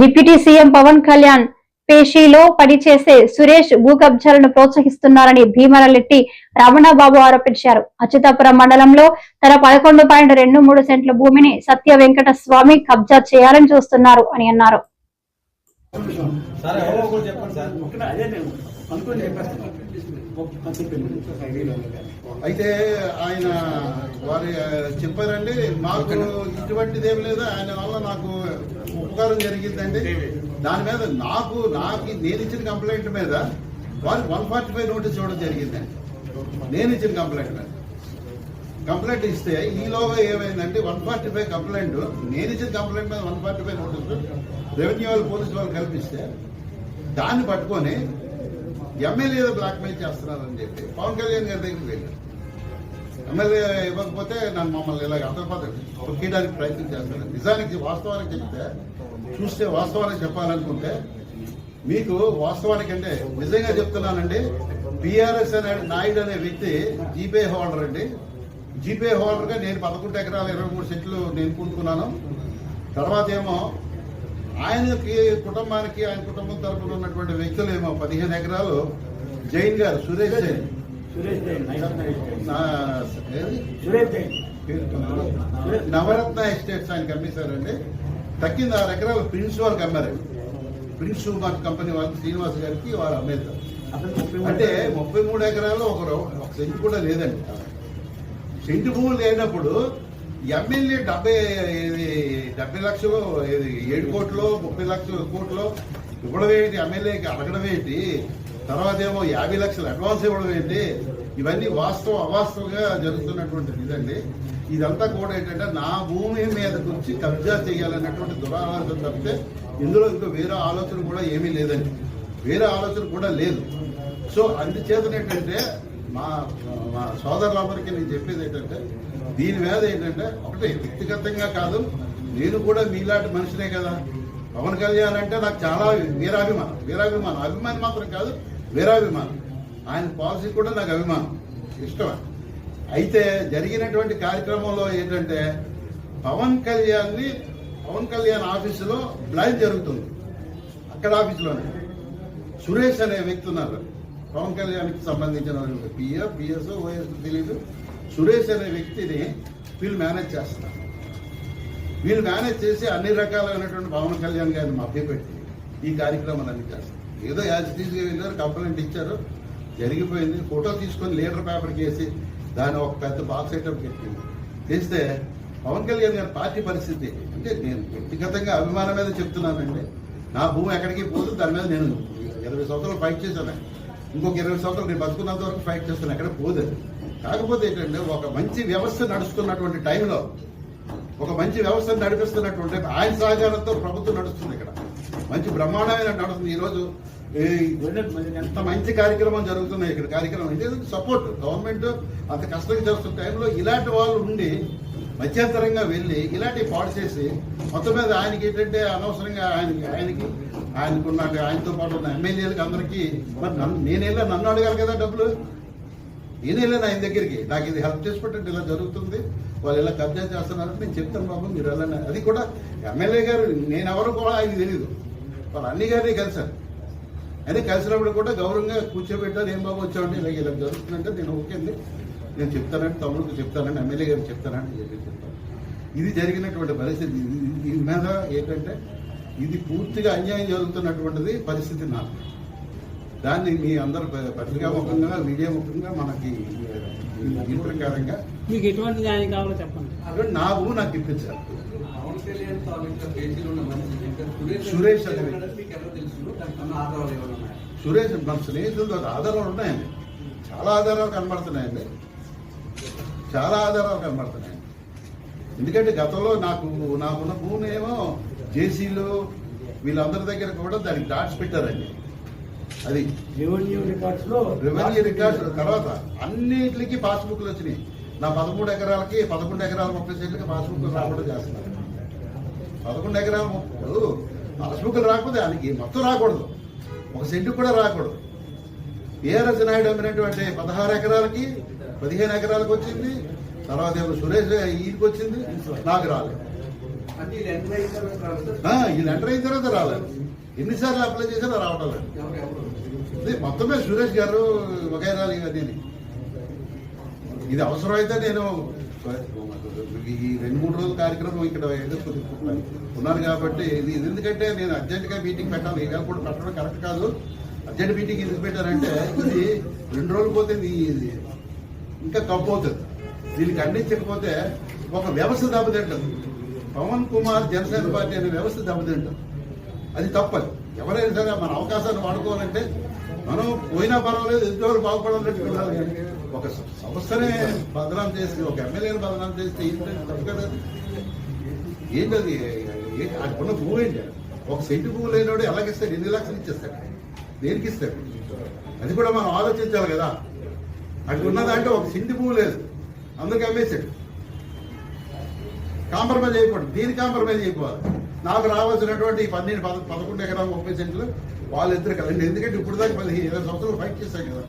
Deputy CM Pawan Kalyan పేషీలో పనిచేసే సురేష్ భూ కబ్జాలను ప్రోత్సహిస్తున్నారని భీమరలెట్టి రమణబాబు ఆరోపించారు. అచ్యుతాపురం మండలంలో తన పదకొండు పాయింట్ రెండు మూడు సెంట్ల భూమిని సత్య వెంకట స్వామి కబ్జా చేయాలని చూస్తున్నారు అని అన్నారు. సార్ ఎవరో ఒకరు చెప్పండి సార్ ఇక్కడ అదే నేను అనుకుని చెప్పేస్తాను అయితే ఆయన వారు చెప్పారండి మాకు ఇటువంటిది లేదు. ఆయన వల్ల నాకు ఉపకారం జరిగిందండి. దాని మీద నాకు నాకు నేను ఇచ్చిన కంప్లైంట్ మీద వారికి వన్ ఫార్టీ ఫైవ్ నోటీస్ ఇవ్వడం జరిగిందండి. నేను ఇచ్చిన కంప్లైంట్ మీద. కంప్లైంట్ ఇస్తే ఈలోగా ఏమైందంటే వన్ ఫార్టీ ఫైవ్ కంప్లైంట్. నేను ఇచ్చిన కంప్లైంట్ మీద వన్ ఫార్టీ ఫైవ్ నోటీసులు రెవెన్యూ వాళ్ళు పోలీసు వాళ్ళు కల్పిస్తే దాన్ని పట్టుకొని ఎమ్మెల్యేలు బ్లాక్మెయిల్ చేస్తున్నారని చెప్పి పవన్ కళ్యాణ్ గారి దగ్గరికి వెళ్ళారు. ఎమ్మెల్యే ఇవ్వకపోతే నన్ను మమ్మల్ని ఇలా అంతర్పతి తొక్కేయడానికి ప్రయత్నం చేస్తాను నిజానికి వాస్తవానికి చెప్తే చూస్తే వాస్తవానికి చెప్పాలనుకుంటే మీకు వాస్తవానికి అంటే నిజంగా చెప్తున్నానండి బీఆర్ఎస్ అనే నాయుడు అనే వ్యక్తి జీపే హోల్డర్ అండి. జీపే హోల్డర్గా నేను పదకొండు ఎకరాల ఇరవై మూడు సెంట్లు నేను కొనుక్కున్నాను తర్వాత ఏమో ఆయనకి కుటుంబానికి ఆయన కుటుంబం తరపున ఉన్నటువంటి వ్యక్తులు ఏమో పదిహేను ఎకరాలు. జైన్ గారు సురేష్ జైన్. నవరత్న ఎస్టేట్స్. ఆయనకి అమ్మేశారండి. తక్కింది ఆరు ఎకరాలు ప్రిన్స్ వాళ్ళకి అమ్మారండి ప్రిన్స్ మార్ట్ కంపెనీ వాళ్ళకి శ్రీనివాస్ గారికి వారు అమ్మేశారు. మూడు అంటే ముప్పై మూడు ఎకరాలు ఒక రౌ- ఒక సెంటు కూడా లేదండి. సెంటు భూములు లేనప్పుడు ఎమ్మెల్యే డెబ్బై డెబ్బై లక్షలు ఏడు కోట్లు ముప్పై లక్షలు కోట్లు ఇవ్వడం ఏంటి? ఎమ్మెల్యేకి అడగడం ఏంటి? తర్వాత ఏమో యాభై లక్షలు అడ్వాన్స్ ఇవ్వడం ఏంటి? ఇవన్నీ వాస్తవం అవాస్తవంగా జరుగుతున్నటువంటి ఇదండి. ఇదంతా కూడా ఏంటంటే నా భూమి మీద గురించి కబ్జా చేయాలన్నటువంటి దురాలోచన తప్పితే ఇందులో ఇంకా వేరే ఆలోచన కూడా ఏమీ లేదండి. వేరే ఆలోచన కూడా లేదు. సో అందుచేతన ఏంటంటే మా మా సోదరులందరికీ నేను చెప్పేది ఏంటంటే దీని మీద ఏంటంటే ఒకటి వ్యక్తిగతంగా కాదు నేను కూడా మీలాంటి మనిషినే కదా. పవన్ కళ్యాణ్ అంటే నాకు చాలా వీరాభిమానం. వీరాభిమానం. అభిమానం మాత్రం కాదు వీరాభిమానం. ఆయన పాలసీ కూడా నాకు అభిమానం. ఇష్టమే అయితే జరిగినటువంటి కార్యక్రమంలో ఏంటంటే పవన్ కళ్యాణ్ని పవన్ కళ్యాణ్ ఆఫీసులో బ్లైండ్ జరుగుతుంది. అక్కడ ఆఫీసులోనే. సురేష్ అనే వ్యక్తి ఉన్నారు. పవన్ కళ్యాణ్కి సంబంధించిన పిఎఫ్ పిఎస్ ఓఎస్ తెలియదు సురేష్ అనే వ్యక్తిని వీళ్ళు మేనేజ్ చేస్తున్నారు. వీళ్ళు మేనేజ్ చేసి అన్ని రకాలైనటువంటి పవన్ కళ్యాణ్ గారిని మభ్యపెట్టి ఈ కార్యక్రమాన్ని చేస్తారు ఏదో యాజ్ తీసుకు వెళ్ళారు కంప్లైంట్ ఇచ్చారు జరిగిపోయింది. ఫోటో తీసుకొని లీటర్ పేపర్కి వేసి దాన్ని ఒక పెద్ద బాక్స్ ఐటమ్ పెట్టింది. చేస్తే పవన్ కళ్యాణ్ గారి పార్టీ పరిస్థితి అంటే నేను వ్యక్తిగతంగా అభిమానం మీద చెప్తున్నానండి. నా భూమి ఎక్కడికి పోదు దాని మీద నేను ఇరవై సంవత్సరాలు ఫైట్ చేశాను. ఇంకొక ఇరవై సంవత్సరాలు నేను బతుకున్నంత వరకు ఫైట్ చేస్తాను ఎక్కడ పోదు కాకపోతే ఏంటంటే ఒక మంచి వ్యవస్థ నడుస్తున్నటువంటి టైంలో ఒక మంచి వ్యవస్థను నడిపిస్తున్నటువంటి ఆయన సహకారంతో ప్రభుత్వం నడుస్తుంది ఇక్కడ. మంచి బ్రహ్మాండమైన నడుస్తుంది. ఈరోజు ఎంత మంచి కార్యక్రమం జరుగుతున్నాయి ఇక్కడ. కార్యక్రమం ఇది సపోర్ట్ గవర్నమెంట్ అంత కష్టంగా చేస్తున్న టైంలో ఇలాంటి వాళ్ళు ఉండి మధ్యంతరంగా వెళ్ళి ఇలాంటివి పాడు చేసి మొత్తం మీద ఆయనకి ఏంటంటే అనవసరంగా ఆయనకి ఆయనకి ఆయనకున్న ఆయనతో పాటు ఉన్న ఎమ్మెల్యేలకు అందరికీ మరి నన్ను నేను వెళ్ళా నన్ను అడగాలి కదా డబ్బులు? నేను వెళ్ళాను ఆయన దగ్గరికి. నాకు ఇది హెల్ప్ చేసి పెట్టండి ఇలా జరుగుతుంది. వాళ్ళు ఇలా కబ్జా చేస్తున్నారని నేను చెప్తాను బాబు మీరు వెళ్ళండి. అది కూడా ఎమ్మెల్యే గారు నేను ఎవరు కూడా ఆయన తెలియదు వాళ్ళ అన్ని గారిని కలిశాను అని కలిసినప్పుడు కూడా గౌరవంగా కూర్చోబెట్టారు. ఏం బాబు వచ్చామంటే ఇలా ఇలా జరుగుతుందంటే నేను ఓకే అండి. నేను చెప్తానండి తమ్ముడికి చెప్తానండి ఎమ్మెల్యే గారికి చెప్తానండి చెప్పి చెప్తాను. ఇది జరిగినటువంటి పరిస్థితి. దీని మీద ఏంటంటే ఇది పూర్తిగా అన్యాయం జరుగుతున్నటువంటిది పరిస్థితి నాకు దాన్ని మీ అందరు పత్రికా ముఖంగా మీడియా ముఖంగా మనకి ఈ ప్రకారంగా మీకు ఎటువంటి న్యాయం కావాలో చెప్పండి. నా భూమి నాకు ఇప్పించారు. సురేష్ సురేష్ మన స్నేహితులతో ఆధారాలు ఉన్నాయండి. చాలా ఆధారాలు కనబడుతున్నాయండి. చాలా ఆధారాలు కనబడుతున్నాయండి. ఎందుకంటే గతంలో నాకు నాకున్న భూమి ఏమో జేసీలు వీళ్ళందరి దగ్గర కూడా దానికి డాట్స్ పెట్టారండి. అది రెవెన్యూ రికార్డ్స్లో రెవెన్యూ రికార్డ్స్ తర్వాత అన్నిటికి పాస్బుక్లు వచ్చినాయి. నా పదమూడు ఎకరాలకి పదకొండు ఎకరాల ముప్పై సెంట్లకి పాస్బుక్లు రాకుండా చేస్తున్నారు. పదకొండు ఎకరాల ముప్పై పాస్బుక్లు రాకపోతే దానికి మొత్తం రాకూడదు. ఒక సెంటు కూడా రాకూడదు. ఏఆర్ఎస్ నాయుడు అమ్మినటువంటి పదహారు ఎకరాలకి పదిహేను ఎకరాలకు వచ్చింది. తర్వాత ఏమో సురేష్ ఈయనకి వచ్చింది. నాకు రాలేదు. వీళ్ళు ఎంటర్ అయిన తర్వాత రాలేదు ఎన్నిసార్లు అప్లై చేసినా రావటం లేదు. మొత్తమే సురేష్ గారు వగైరాలు ఇవన్నీ. ఇది అవసరమైతే నేను ఈ రెండు మూడు రోజుల కార్యక్రమం ఇక్కడ ఉన్నాను కాబట్టి ఇది ఎందుకంటే నేను అర్జెంటుగా మీటింగ్ పెట్టాలి. ఈవేళ కూడా పెట్టడం కరెక్ట్ కాదు. అర్జెంట్ మీటింగ్ ఎందుకు పెట్టారంటే ఇది రెండు రోజులు పోతే ఇది ఇంకా కప్పు అవుతుంది. దీన్ని ఖండించకపోతే ఒక వ్యవస్థ దెబ్బతింటుంది పవన్ కుమార్ జనసేన పార్టీ అనే వ్యవస్థ దెబ్బతింటుంది అది తప్పదు. ఎవరైనా సరే మన అవకాశాన్ని వాడుకోవాలంటే మనం పోయినా పర్వాలేదు ఎదుటి బాగుపడాలంటే ఒక సంస్థనే బదనాం చేసి ఒక ఎమ్మెల్యేని బదనాం చేస్తే ఏంటంటే తప్పు కదా? ఏంటది? ఏ- అక్కడున్న భూమి ఏంటి? ఒక సెంటు భూమి లేనివాడు ఎలాగిస్తాడు? ఎన్ని లక్షలు ఇచ్చేస్తాడు? దేనికి ఇస్తాడు? అది కూడా మనం ఆలోచించాలి కదా. అక్కడ ఉన్నదంటే ఒక సింటి భూమి లేదు. అందుకే అమ్మేశాడు. కాంప్రమైజ్ అయిపోవడం దీని కాంప్రమైజ్ అయిపోవాలి. నాకు రావాల్సినటువంటి పన్నెండు పద పదకొండు ఎకరాలు ముప్పై సెంట్లు వాళ్ళిద్దరు కదండి. ఎందుకంటే ఇప్పుడు దాకా పదిహేను ఇరవై సంవత్సరాలు ఫైట్ చేశాం కదా.